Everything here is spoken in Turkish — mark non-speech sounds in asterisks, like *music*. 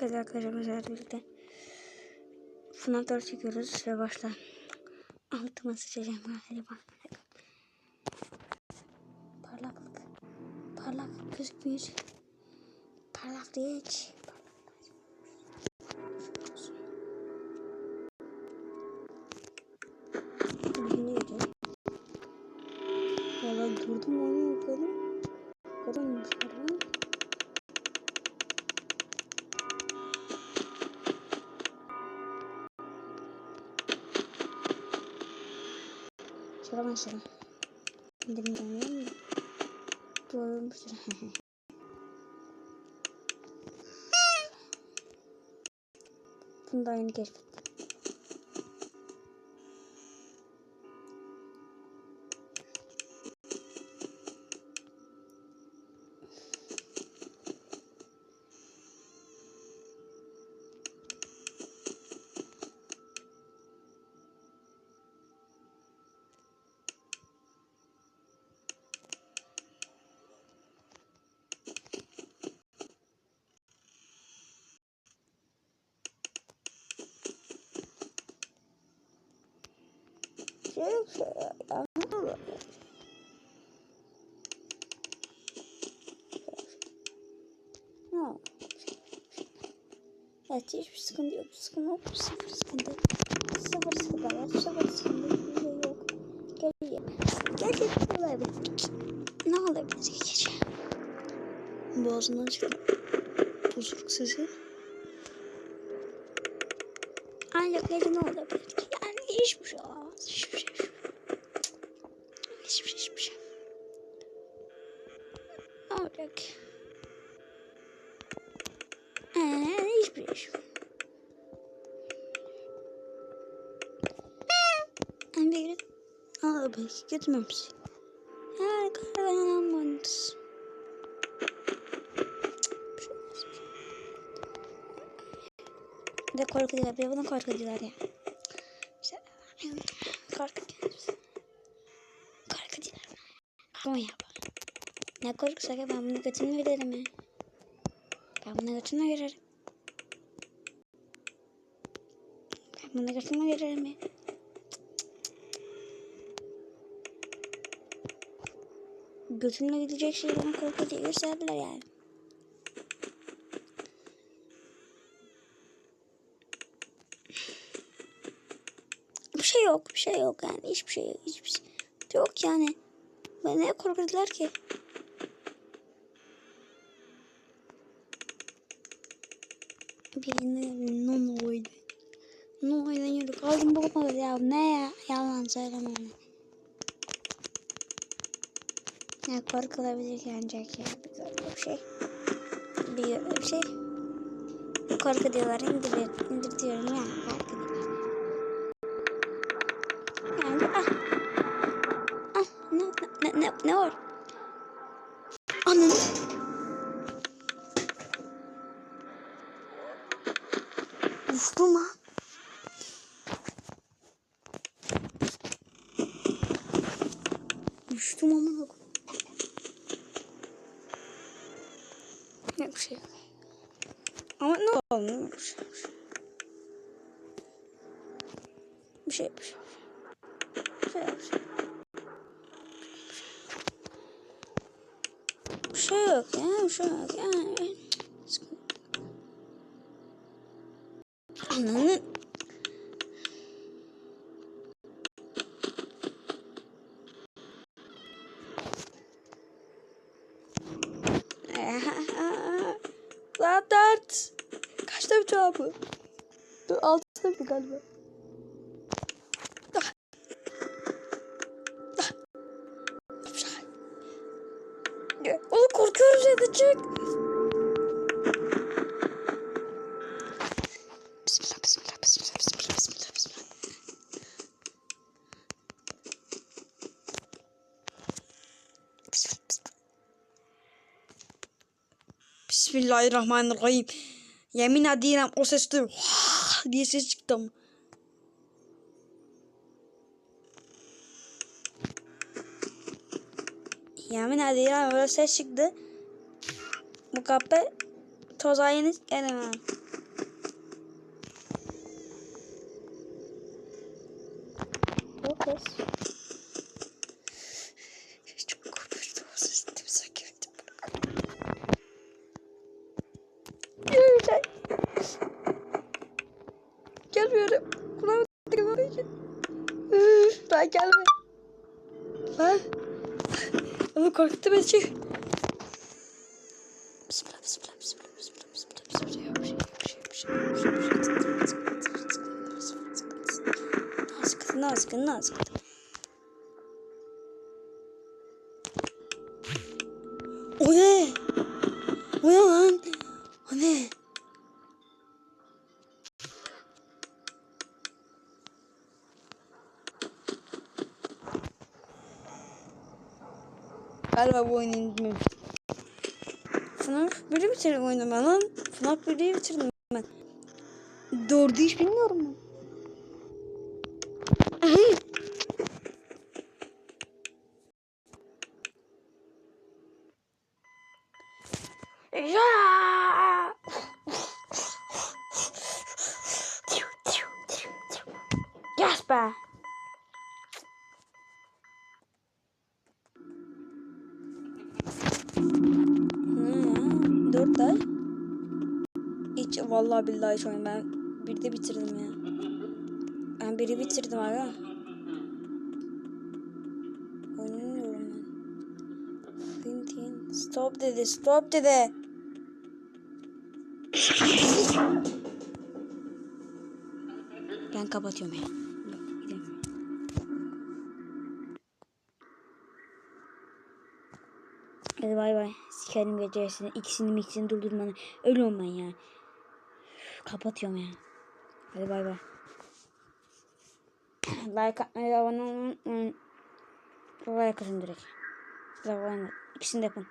Evet arkadaşlar mesela birlikte FNAF 4 çekiyoruz ve başla. Altıma sıçacağım. Hadi bak. Parlaklık. Parlak gözükmüyor. Parlak. Dinliyordu. Valla durdum onu okudum. Okudum sonra. Şaka ben şaka. İndirim dönüyor mu? Doğrulmuştur. *laughs* Bunu da. Evet hiçbir sıkıntı yok. Sıkıntı yok. Sıfır sıkıntı. Sıfır sıkıntı var. Sıfır sıkıntı. Yok. Gece. Gece olabilir? Ne olabilir gece? Boğazından çıkan bozuk sesi. Ancak gece ne olabilir ki? Yani hiçbir şey. Hiçbir şey. Hiçbir şey. Hiçbir şey. Olacak? Ee, hiçbir şey. Ben bir Aa, belki götürmemiş. Yani kahramanız. Bir de korku diyorlar. Bir de buna korku diyorlar ya. İşte, korku diyorlar. Korku diyorlar. Ama ya. Ne korkusa ki ben bunu götürme giderim ya. Ben bunu götürme girerim. Ben bunu götürme girerim ya. Götümle gidecek şeyi bana korku diye gösterdiler yani. Yok, bir şey yok yani. Hiçbir şey yok, hiçbir şey yok yani. Ben ne korkudular ki? Birini non oydu. Non oynanıyorduk. Aldım bulamadı ya. Ne ya? Yalan söyleme onu. Ya korkulabilir ki ancak ya. Bir şey. Bir, bir şey. Korku diyorlar. İndir, indir diyorum ya. Korku ah. Ah ne, ne, ne, ne var? Ananı. Uçtum ha. Uçtum amına koyayım. Ne bir şey yok. Ama ne oldu? Şey, bir şey. Şey, bir şey. Bir şey, şey. Bir şey yok ya, bir şey yok ya. Sıkıntı. Ananı. Lan dört. Kaçta bitiyor bu? Altıda bir galiba. Bismillahirrahmanirrahim. Yemin ediyorum o ses duyuyor. *laughs* diye ses çıktım. Yemin ediyorum öyle ses çıktı. Bu kapı tozayını gelemem. O ses. Gelmiyorum. Kulağımı tıkamadığı için. Gelme. Ben. Onu korkuttu beni çık. Bismillah, bismillah, bismillah, bismillah, bismillah, bismillah. Yok şey, yok şey, yok şey, şey, şey. Sıkıntı, ne sıkıntı. O ne? O ne lan? O ne? Galiba bu oyunu indirmemiştim. FNAF 1'i bitirdim oyunu ben lan. FNAF 1'i bitirdim ben. Dördü hiç bilmiyorum ben. Ya! Yes be. Vallahi billahi hiç oyun ben bir de bitirdim ya. Ben biri bitirdim aga. Oynamıyorum ben. Tin tin. Stop dedi, stop dedi. ben kapatıyorum ya. Hadi bay bay. Sikerim gecesini. ikisini ikisini durdurmanı. Ölüyorum ben ya. Kapatıyorum ya. Hadi bay bay. *clears throat* like atmayı, abone olmayı unutmayın. Like atın direkt. Like, ikisini de yapın.